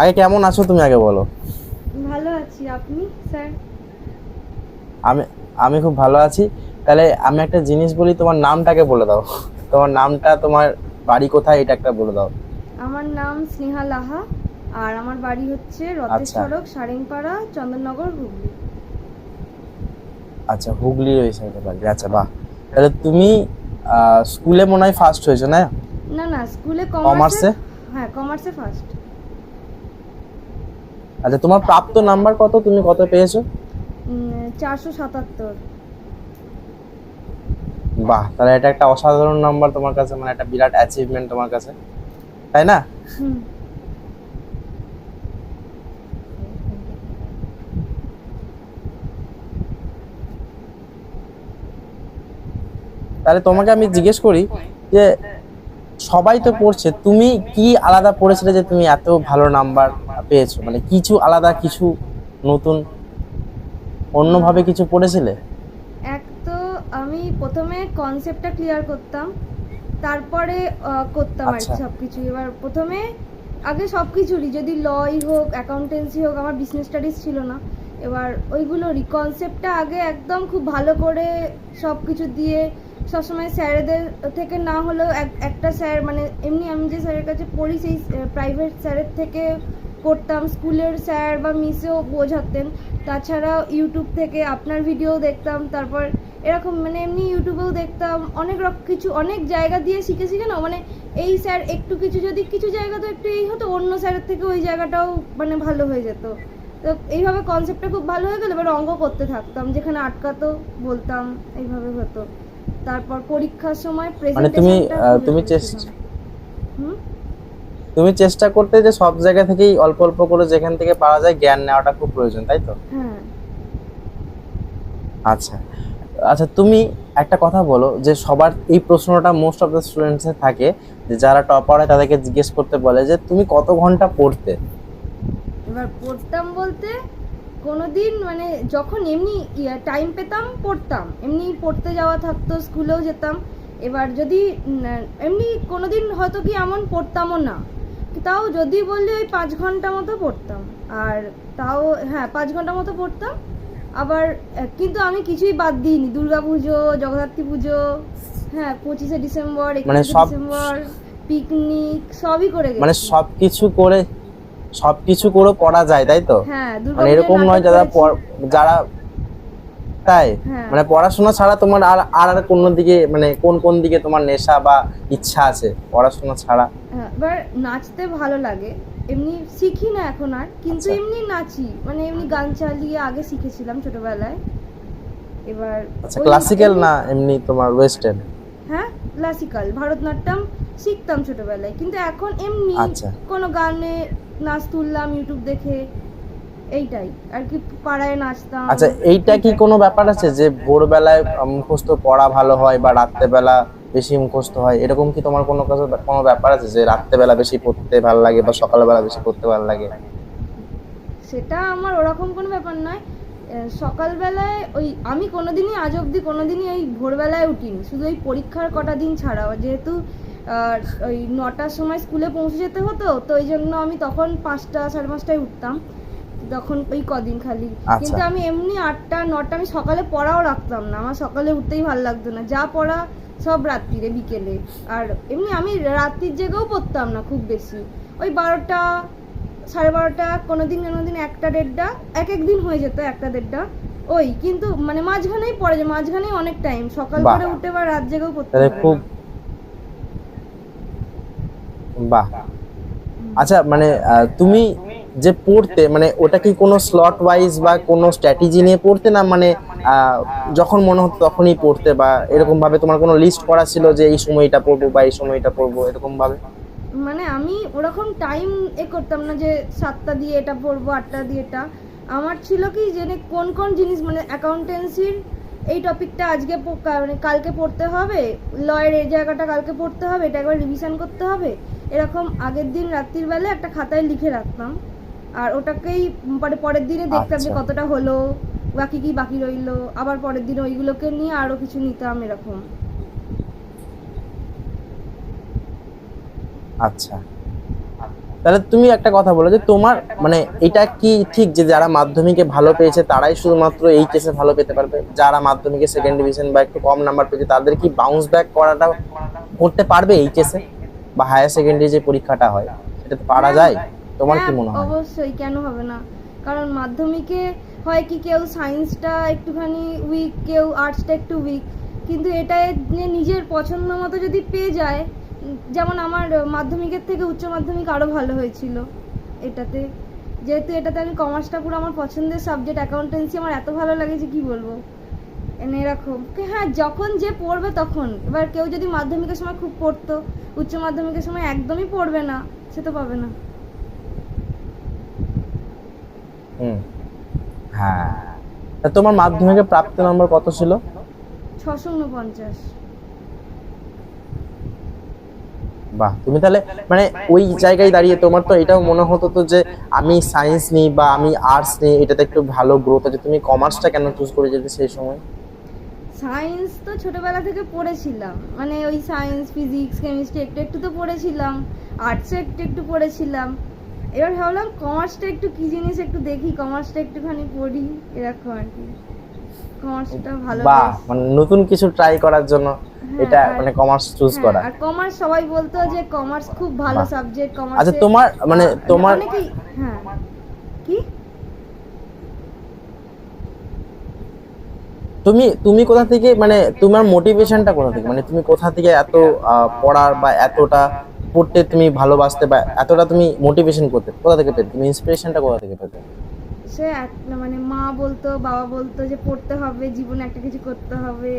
আগে কেমন আছো তুমি আগে বলো। ভালো আছি আপনি স্যার? আমি আমি খুব ভালো আছি। তাহলে আমি একটা জিনিস বলি তোমার নামটাকে বলে দাও। তোমার নামটা তোমার বাড়ি কোথায় এটা একটা বলে দাও। আমার নাম স্নেহা লাহা আর আমার বাড়ি হচ্ছে রথের আচ্ছা। সড়ক সারেংপাড়া চন্দননগর হুগলি। আচ্ছা হুগলি ওই সাইডে বাড়ি আচ্ছা বাহ। তাহলে তুমি স্কুলে মনে হয় ফার্স্ট হয়েছো না? না না স্কুলে কমার্সে হ্যাঁ কমার্সে ফার্স্ট আচ্ছা তোমার প্রাপ্ত নাম্বার কত? তুমি কত পেয়েছ? চারশো সাতাত্তর। বাহ তাহলে এটা একটা অসাধারণ নাম্বার তোমার কাছে মানে একটা বিরাট অ্যাচিভমেন্ট তোমার কাছে। তাই না? হুম। তাহলে তোমাকে আমি জিজ্ঞেস করি যে সবাই তো পড়ছে তুমি কি আলাদা পড়েছিলে যে তুমি এত ভালো নাম্বার পেয়েছ? মানে কিছু আলাদা কিছু নতুন অন্যভাবে কিছু পড়েছিলে? এক তো আমি প্রথমে কনসেপ্টটা ক্লিয়ার করতাম তারপরে করতাম আর আচ্ছা। সব কিছু এবার প্রথমে আগে সব কিছুরই যদি লই হোক অ্যাকাউন্টেন্সি হোক আমার বিজনেস স্টাডিজ ছিল না। এবার ওইগুলোরই কনসেপ্টটা আগে একদম খুব ভালো করে সব কিছু দিয়ে সবসময় স্যারেদের থেকে না হলেও এক- একটা স্যার মানে এমনি আমি যে স্যারের কাছে পড়ি সেই প্রাইভেট স্যারের থেকে পড়তাম স্কুলের স্যার বা মিসেও বোঝাতেন। তাছাড়া ইউটিউব থেকে আপনার ভিডিও দেখতাম। তারপর এরকম মানে এমনি ইউটিউবেও দেখতাম। অনেক রকম কিছু, অনেক জায়গা দিয়ে শিখে শিখে না মানে এই স্যার একটু কিছু, যদি কিছু জায়গা তো একটু এই হতো, অন্য স্যারের থেকে ওই জায়গাটাও মানে ভালো হয়ে যেত। তো এইভাবে কনসেপ্টটা খুব ভালো হয়ে গেল। এবার অঙ্ক করতে থাকতাম, যেখানে আটকাতো, বলতাম, এইভাবে হতো। তারপর পরীক্ষার সময় মানে তুমি তুমি চেষ্টা তুমি চেষ্টা করতে যে সব জায়গা থেকেই অল্প অল্প করে যেখান থেকে পাওয়া যায় জ্ঞান নেওয়াটা খুব প্রয়োজন তাই তো? হ্যাঁ। আচ্ছা। আচ্ছা তুমি একটা কথা বলো যে সবার এই প্রশ্নটা মোস্ট অফ দ্য স্টুডেন্টসে থাকে যে যারা টপার হয় তাদেরকে জিজ্ঞেস করতে বলে যে তুমি কত ঘণ্টা পড়তে? এবার পড়তাম বলতে কোনোদিন মানে যখন এমনি টাইম পেতাম পড়তাম। এমনি পড়তে যাওয়া থাকতো স্কুলেও যেতাম। এবার যদি এমনি কোনোদিন হয়তো কি এমন পড়তামও না। তাও যদি বললে ওই পাঁচ ঘণ্টা মতো পড়তাম। আর তাও হ্যাঁ পাঁচ ঘণ্টা মতো পড়তাম। আবার কিন্তু আমি কিছুই বাদ দিইনি। দুর্গা পুজো জগদ্ধাত্রী পুজো হ্যাঁ পঁচিশে ডিসেম্বর একুশে ডিসেম্বর পিকনিক সবই করে মানে সবকিছু করে সবকিছু করে পড়া যায় তাই তো? হ্যাঁ মানে এরকম নয় যারা যারা তাই? হ্যাঁ। মানে পড়াশোনা ছাড়া তোমার আর আর আর কোন দিকে মানে কোন কোন দিকে তোমার নেশা বা ইচ্ছা আছে পড়াশোনা ছাড়া? হ্যাঁ, এবার নাচতে ভালো লাগে। এমনি শিখি না এখন আর কিন্তু আচ্ছা। এমনি নাচি। মানে এমনি গান চালিয়ে আগে শিখেছিলাম ছোটবেলায়। এবার আচ্ছা ক্লাসিক্যাল না এমনি তোমার ওয়েস্টার্ন হ্যাঁ ক্লাসিক্যাল ভারতনাট্যম শিখতাম ছোটবেলায়। কিন্তু এখন এমনি আচ্ছা। কোনো গানে নাচ তুললাম ইউটিউব দেখে এইটাই। আর কি পাড়ায় নাচতাম। আচ্ছা এইটা কি কোনো ব্যাপার আছে যে ভোরবেলায় মুখস্থ পড়া ভালো হয় বা রাত্রেবেলা বেশি মুখস্থ হয়? এরকম কি তোমার কোনো কাছে কোনো ব্যাপার আছে যে রাত্রেবেলা বেশি পড়তে ভালো লাগে বা সকালবেলা বেশি পড়তে ভালো লাগে? সেটা আমার ওরকম কোনো ব্যাপার নয়। সকালবেলায় ওই আমি কোনোদিনই আজ অবধি কোনোদিনই এই ভোরবেলায় উঠিনি। শুধু ওই পরীক্ষার কটা দিন ছাড়াও যেহেতু ওই নটার সময় স্কুলে পৌঁছে যেতে হতো তো ওই জন্য আমি তখন পাঁচটা সাড়ে পাঁচটায় উঠতাম। তখন ওই কদিন খালি। আচ্ছা। কিন্তু আমি এমনি আটটা নটা আমি সকালে পড়াও রাখতাম না। আমার সকালে উঠতেই ভালো লাগতো না। যা পড়া সব রাত্রিরে বিকেলে। আর এমনি আমি রাত্রির জেগেও পড়তাম না খুব বেশি। ওই বারোটা সাড়ে বারোটা কোনো দিন কোনো দিন একটা দেড়টা এক এক দিন হয়ে যেত একটা দেড়টা। ওই কিন্তু মানে মাঝখানেই পড়ে যায় মাঝখানেই অনেক টাইম সকাল করে উঠে বা রাত জেগেও পড়তে তাহলে পারি। খুব বাহ। আচ্ছা মানে তুমি যে পড়তে মানে ওটা কি কোনো স্লট ওয়াইজ বা কোনো স্ট্র্যাটেজি নিয়ে পড়তে না মানে যখন মনে হতো তখনই পড়তে বা এরকম ভাবে তোমার কোনো লিস্ট করা ছিল যে এই সময়টা পড়ব বা এই সময়টা পড়ব এরকম ভাবে মানে আমি ওরকম টাইম এ করতাম না যে সাতটা দিয়ে এটা পড়ব আটটা দিয়ে এটা। আমার ছিল কি যে মানে কোন কোন জিনিস মানে অ্যাকাউন্টেন্সির এই টপিকটা আজকে মানে কালকে পড়তে হবে লয়ের এই জায়গাটা কালকে পড়তে হবে এটা একবার রিভিশন করতে হবে। এরকম আগের দিন রাত্রির বেলা একটা খাতায় লিখে রাখতাম। আর ওটাকেই পরে পরের দিনে দেখতাম যে আচ্ছা। কতটা হলো বাকি কি বাকি রইল। আবার পরের দিন ওইগুলোকে নিয়ে আরও কিছু নিতাম এরকম। আচ্ছা। তাহলে তুমি একটা কথা বলো যে তোমার মানে এটা কি ঠিক যে যারা মাধ্যমিকে ভালো পেয়েছে তারাই শুধুমাত্র এইচএসে ভালো পেতে পারবে? যারা মাধ্যমিকে সেকেন্ড ডিভিশন বা একটু কম নাম্বার পেয়েছে তাদের কি বাউন্স ব্যাক করাটা করতে পারবে এইচএসে বা হায়ার সেকেন্ডারি যে পরীক্ষাটা হয় সেটা তো পারা যায়। তোমার কি হ্যাঁ, মনে হয়? অবশ্যই কেন হবে না? কারণ মাধ্যমিকে হয় কি কেউ সায়েন্সটা একটুখানি উইক কেউ আর্টসটা একটু উইক কিন্তু এটা নিজের পছন্দ মতো যদি পেয়ে যায় যেমন আমার মাধ্যমিকের থেকে উচ্চ মাধ্যমিক আরও ভালো হয়েছিল এটাতে। যেহেতু এটাতে আমি কমার্সটা পুরো আমার পছন্দের সাবজেক্ট অ্যাকাউন্টেন্সি আমার এত ভালো লাগে যে কি বলব? এনে এরকম। হ্যাঁ যখন যে পড়বে তখন। এবার কেউ যদি মাধ্যমিকের সময় খুব পড়তো উচ্চ মাধ্যমিকের সময় একদমই পড়বে না সে তো পাবে না। হ্যাঁ। তোমার মাধ্যমিকে প্রাপ্ত নম্বর কত ছিল? ছশো উনপঞ্চাশ বাহ, তুমি তাহলে মানে ওই জায়গায় দাঁড়িয়ে তোমার তো এটাও মনে হতো তো যে আমি সায়েন্স নিই বা আমি আর্টস নিই, এটাতে একটু ভালো গ্রোথ আছে। তুমি কমার্সটা কেন চুজ করে যেতে সেই সময়? সায়েন্স তো ছোটবেলা থেকে পড়েছিলাম। মানে ওই সায়েন্স ফিজিক্স কেমিস্ট্রি একটু একটু তো পড়েছিলাম আর্টসও একটু একটু পড়েছিলাম। এবার ভাবলাম কমার্সটা একটু কি জিনিস একটু দেখি কমার্সটা একটুখানি পড়ি, এরকম আর কি। কমার্সটা ভালো বাহ মানে নতুন কিছু ট্রাই করার জন্য হ্যাঁ, এটা মানে কমার্স চুজ হ্যাঁ, করা। আর কমার্স সবাই বলতো যে কমার্স খুব ভালো সাবজেক্ট কমার্স আচ্ছা তোমার মানে তোমার হ্যাঁ। কি? তুমি তুমি কোথা থেকে মানে তোমার মোটিভেশনটা কোথা থেকে? মানে তুমি কোথা থেকে এত পড়ার বা এতটা পড়তে তুমি ভালোবাসতে বা এতটা তুমি মোটিভেশন করতে? কোথা থেকে পেতে তুমি ইন্সপিরেশনটা কোথা থেকে পেতে সে মানে মা বলতো বাবা বলতো যে পড়তে হবে জীবনে একটা কিছু করতে হবে।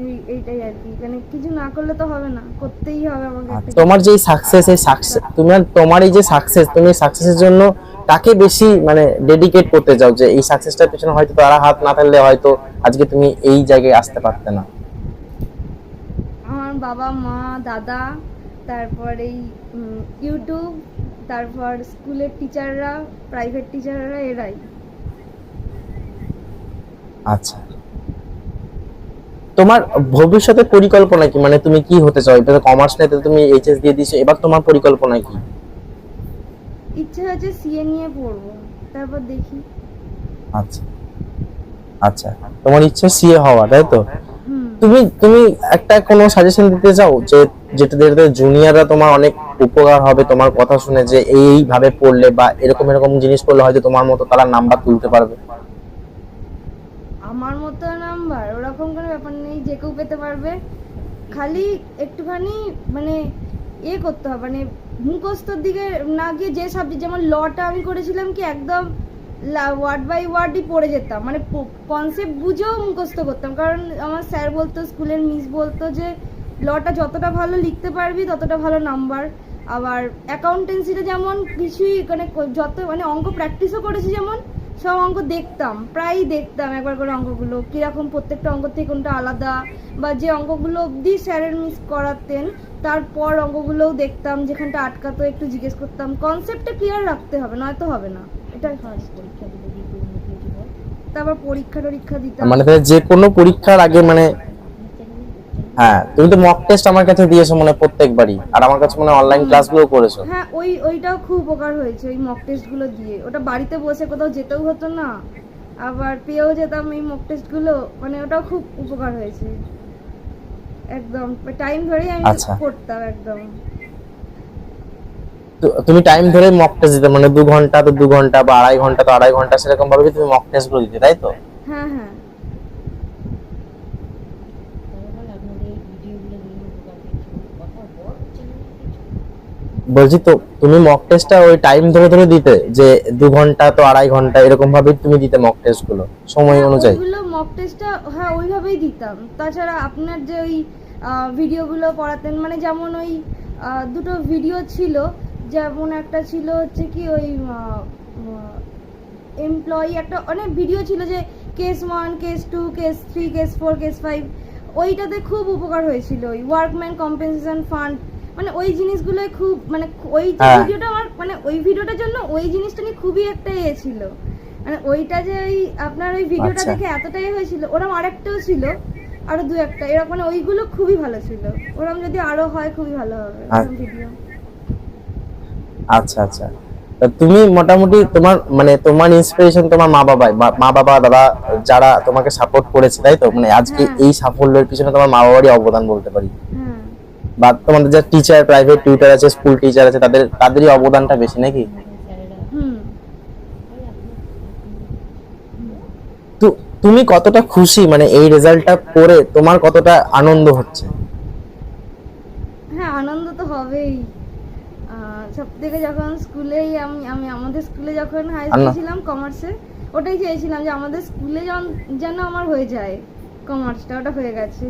এই এইটাই আর কি। মানে কিছু না করলে তো হবে না করতেই হবে আমাকে তোমার যে সাকসেস এই সাকসেস তোমার তোমার এই যে সাকসেস তুমি সাকসেসের জন্য তাকে বেশি মানে ডেডিকেট করতে চাও যে এই সাকসেসটার পিছনে হয়তো তারা হাত না থাকলে হয়তো আজকে তুমি এই জায়গায় আসতে পারতে না? আমার বাবা মা দাদা তারপর এই ইউটিউব তারপর স্কুলের টিচাররা প্রাইভেট টিচাররা এরাই। আচ্ছা। তোমার ভবিষ্যতের পরিকল্পনা কি? মানে তুমি কি হতে চাও? এবার কমার্স নিয়ে তুমি এইচএস দিয়ে দিছো এবার তোমার পরিকল্পনা কি? ইচ্ছে হচ্ছে সিএ নিয়ে পড়ব তারপর দেখি। আচ্ছা। আচ্ছা তোমার ইচ্ছে সিএ হওয়া তাই তো? তুমি তুমি একটা কোনো সাজেশন দিতে চাও যে যেটা জুনিয়ররা তোমার অনেক উপকার হবে তোমার কথা শুনে যে এইভাবে পড়লে বা এরকম এরকম জিনিস করলে হয়তো তোমার মতো তারা নাম্বার তুলতে পারবে। আমার মতো নাম্বার? ওরকম কোনো ব্যাপার নেই, যে কেউ পেতে পারবে। খালি একটুখানি মানে এ করতে হবে মানে মুখস্থর দিকে না গিয়ে যে সাবজেক্ট যেমন লটা আমি করেছিলাম কি, একদম ওয়ার্ড বাই ওয়ার্ডই পড়ে যেতাম। মানে কনসেপ্ট বুঝেও মুখস্থ করতাম। কারণ আমার স্যার বলতো, স্কুলের মিস বলতো যে, লটা যতটা ভালো লিখতে পারবি, ততটা ভালো নাম্বার। আবার অ্যাকাউন্টেন্সিটা যেমন কিছুই মানে যত মানে অঙ্ক প্র্যাকটিসও করেছি যেমন, সব অঙ্ক দেখতাম, প্রায়ই দেখতাম একবার করে অঙ্কগুলো, কীরকম প্রত্যেকটা অঙ্ক থেকে কোনটা আলাদা, বা যে অঙ্কগুলো অবধি স্যারের মিস করাতেন, তারপর অঙ্কগুলোও দেখতাম, যেখানটা আটকাতো, একটু জিজ্ঞেস করতাম কনসেপ্টটা ক্লিয়ার রাখতে হবে, নয়তো হবে না, এটাই ফার্স্ট পরীক্ষা। তারপর পরীক্ষা টরীক্ষা দিতাম মানে যে কোনো পরীক্ষার আগে মানে হ্যাঁ তুমি তো মক টেস্ট আমার কাছে দিয়েছ মানে প্রত্যেকবারই। আর আমার কাছে মানে অনলাইন ক্লাসগুলো করেছ। হ্যাঁ ওই ওইটাও খুব উপকার হয়েছে ওই মক টেস্টগুলো দিয়ে। ওটা বাড়িতে বসে কোথাও যেতেও হতো না আবার পেয়েও যেতাম এই মক টেস্টগুলো মানে ওটাও খুব উপকার হয়েছে। একদম টাইম ধরেই আমি আচ্ছা। করতাম একদম। তুমি টাইম ধরে মক টেস্ট দিতে মানে দু ঘণ্টা তো দু ঘণ্টা বা আড়াই ঘণ্টা তো আড়াই ঘণ্টা সেরকম ভাবে তুমি মক টেস্টগুলো দিতে তাই তো? হ্যাঁ হ্যাঁ। বলছি তো তুমি মক টেস্টটা ওই টাইম ধরে ধরে দিতে যে দু ঘণ্টা তো আড়াই ঘণ্টা এরকম ভাবে তুমি দিতে মক টেস্টগুলো সময় হ্যাঁ, অনুযায়ী। মক টেস্টটা হ্যাঁ ওইভাবেই দিতাম। তাছাড়া আপনার যে ওই ভিডিওগুলো করাতেন মানে যেমন ওই দুটো ভিডিও ছিল যেমন একটা ছিল হচ্ছে কি ওই এমপ্লয়ি একটা অনেক ভিডিও ছিল যে case one case two case three case four case five ওইটাতে খুব উপকার হয়েছিল ওই ওয়ার্কম্যান কম্পেনসেশন ফান্ড মানে ওই জিনিসগুলো খুব মানে ওই হ্যাঁ। ভিডিওটা আমার মানে ওই ভিডিওটার জন্য ওই জিনিসটা নিয়ে খুবই একটা ইয়ে ছিল। মানে ওইটা যে ওই আপনার ওই ভিডিওটা আচ্ছা। দেখে এতটাই হয়েছিল ওরম আরেকটাও ছিল আরও দু একটা। এরকম মানে ওইগুলো খুবই ভালো ছিল। ওরম যদি আরও হয় খুবই ভালো হবে ভিডিও আচ্ছা আচ্ছা। তুমি মোটামুটি তোমার মানে তোমার ইন্সপিরেশন তোমার মা বাবাই মা- মা বাবা দাদা যারা তোমাকে সাপোর্ট করেছে তাই তো? মানে আজকে হ্যাঁ। এই সাফল্যের পিছনে তোমার মা বাবারই অবদান বলতে পারি। হ্যাঁ। বা তোমাদের যা টিচার প্রাইভেট টিউটার আছে স্কুল টিচার আছে তাদের তাদেরই অবদানটা বেশি নাকি? তুমি কতটা খুশি মানে এই রেজাল্টটা করে তোমার কতটা আনন্দ হচ্ছে? হ্যাঁ আনন্দ তো হবেই। সব থেকে যখন স্কুলেই আমি আমি আমাদের স্কুলে যখন হাই স্কুল ছিলাম কমার্সে ওটাই চেয়েছিলাম যে আমাদের স্কুলে যেন যেন আমার হয়ে যায় কমার্সটা ওটা হয়ে গেছে।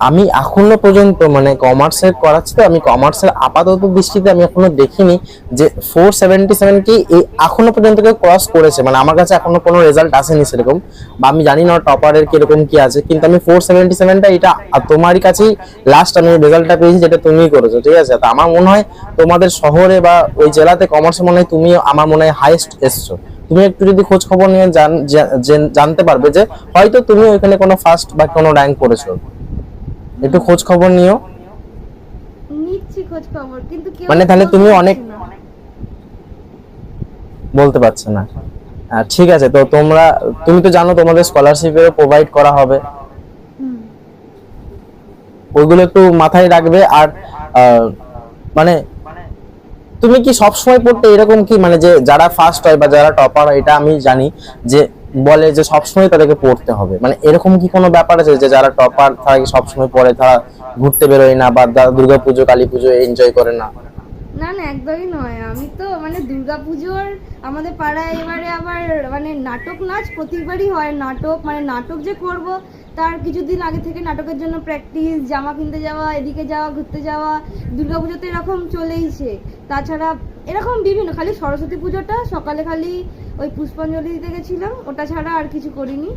আমি এখনও পর্যন্ত মানে কমার্সের করাচ্ছি তো আমি কমার্সের আপাতত দৃষ্টিতে আমি এখনও দেখিনি যে ফোর সেভেন্টি সেভেন কি এই এখনও পর্যন্ত কেউ ক্রস করেছে। মানে আমার কাছে এখনও কোনো রেজাল্ট আসেনি সেরকম বা আমি জানি না টপারের কীরকম কি আছে, কিন্তু আমি ফোর সেভেন্টি সেভেনটা এটা তোমারই কাছেই লাস্ট আমি রেজাল্টটা পেয়েছি যেটা তুমিই করেছ, ঠিক আছে? তো আমার মনে হয় তোমাদের শহরে বা ওই জেলাতে কমার্সে মনে হয় তুমি আমার মনে হয় হাইস্ট এসছো। তুমি একটু যদি খোঁজ খবর নিয়ে জান- জানতে পারবে যে হয়তো তুমি ওইখানে কোনো ফার্স্ট বা কোনো র্যাঙ্ক করেছ। একটু খোঁজ খবর নিও। নিচ্ছি খোঁজ খবর কিন্তু মানে তাহলে তুমি অনেক- বলতে পারছে না। ঠিক আছে তো তোমরা তুমি তো জানো তোমাদের স্কলারশিপে প্রোভাইড করা হবে। ওইগুলো একটু মাথায় রাখবে আর মানে তুমি কি সব সময় পড়তে এরকম কি? মানে যে যারা ফার্স্ট হয় বা যারা টপার হয় এটা আমি জানি যে বলে যে সবসময় তাদেরকে পড়তে হবে। মানে এরকম কি কোনো ব্যাপার আছে যে যারা টপার থাকে সবসময় পড়ে, তারা ঘুরতে বেরোয় না বা দুর্গা পুজো কালী পুজো এনজয় করে না? না না, একদমই নয়। আমি তো মানে দুর্গাপুজোর আমাদের পাড়ায় এবারে আবার মানে নাটক নাচ প্রতিবারই হয়। নাটক মানে নাটক যে করব তার কিছুদিন আগে থেকে নাটকের জন্য প্র্যাকটিস জামা কিনতে যাওয়া এদিকে যাওয়া ঘুরতে যাওয়া দুর্গাপুজোতে এরকম চলেইছে। তাছাড়া এরকম বিভিন্ন খালি সরস্বতী পুজোটা সকালে খালি ওই পুষ্পাঞ্জলি দিতে গেছিলাম ওটা ছাড়া আর কিছু করিনি।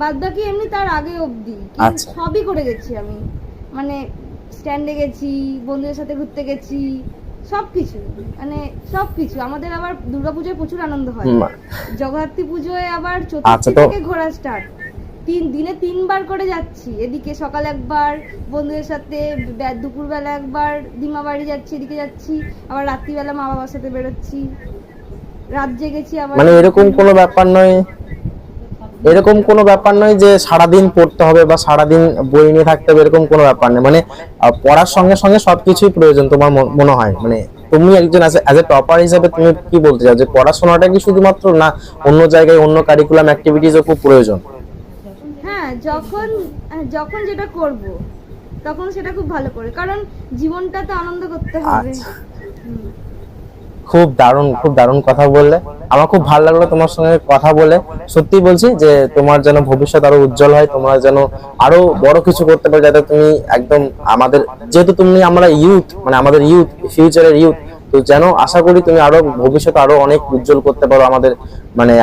বাদ বাকি এমনি তার আগে অবধি আচ্ছা। সবই করে গেছি আমি। মানে স্ট্যান্ডে গেছি বন্ধুদের সাথে ঘুরতে গেছি সবকিছু। মানে সবকিছু। আমাদের আবার দুর্গাপুজোয় প্রচুর আনন্দ হয়। জগদ্ধাত্রী পুজোয় আবার আচ্ছা, চতুর্থী থেকে ঘোরা স্টার্ট তিন, দিনে তিনবার করে যাচ্ছি। এদিকে সকালে একবার বন্ধুদের সাথে দুপুরবেলা একবার দিমা বাড়ি যাচ্ছি, এদিকে যাচ্ছি, আবার রাত্রিবেলা মা বাবার সাথে বেরোচ্ছি। রাত জেগেছি আবার মানে এরকম কোনো ব্যাপার নয়, এরকম কোনো ব্যাপার নয় যে সারাদিন পড়তে হবে বা সারাদিন বই নিয়ে থাকতে হবে, এরকম কোনো ব্যাপার নেই মানে পড়ার সঙ্গে সঙ্গে সবকিছুই প্রয়োজন তোমার মন- হয়। মানে তুমি একজন অ্যাজ এ টপার হিসেবে তুমি কি বলতে চাও? যে পড়াশোনাটা কি শুধুমাত্র না, অন্য জায়গায় অন্য কারিকুলাম অ্যাক্টিভিটিসও খুব প্রয়োজন? যখন হ্যাঁ, যখন যেটা করব তখন সেটা খুব ভালো করে। কারণ জীবনটা তো আনন্দ করতে হবে। আচ্ছা। খুব দারুণ খুব দারুণ কথা বললে। আমার খুব ভালো লাগল তোমার সঙ্গে কথা বলে। সত্যি বলছি যে তোমার যেন ভবিষ্যৎ আরও উজ্জ্বল হয় তোমরা যেন আরও বড় কিছু করতে পারো যাতে তুমি একদম আমাদের যেহেতু তুমি আমরা ইউথ মানে আমাদের ইউথ ফিউচারের ইউথ তো যেন আশা করি তুমি আরও ভবিষ্যতে আরও অনেক উজ্জ্বল করতে পারো আমাদের মানে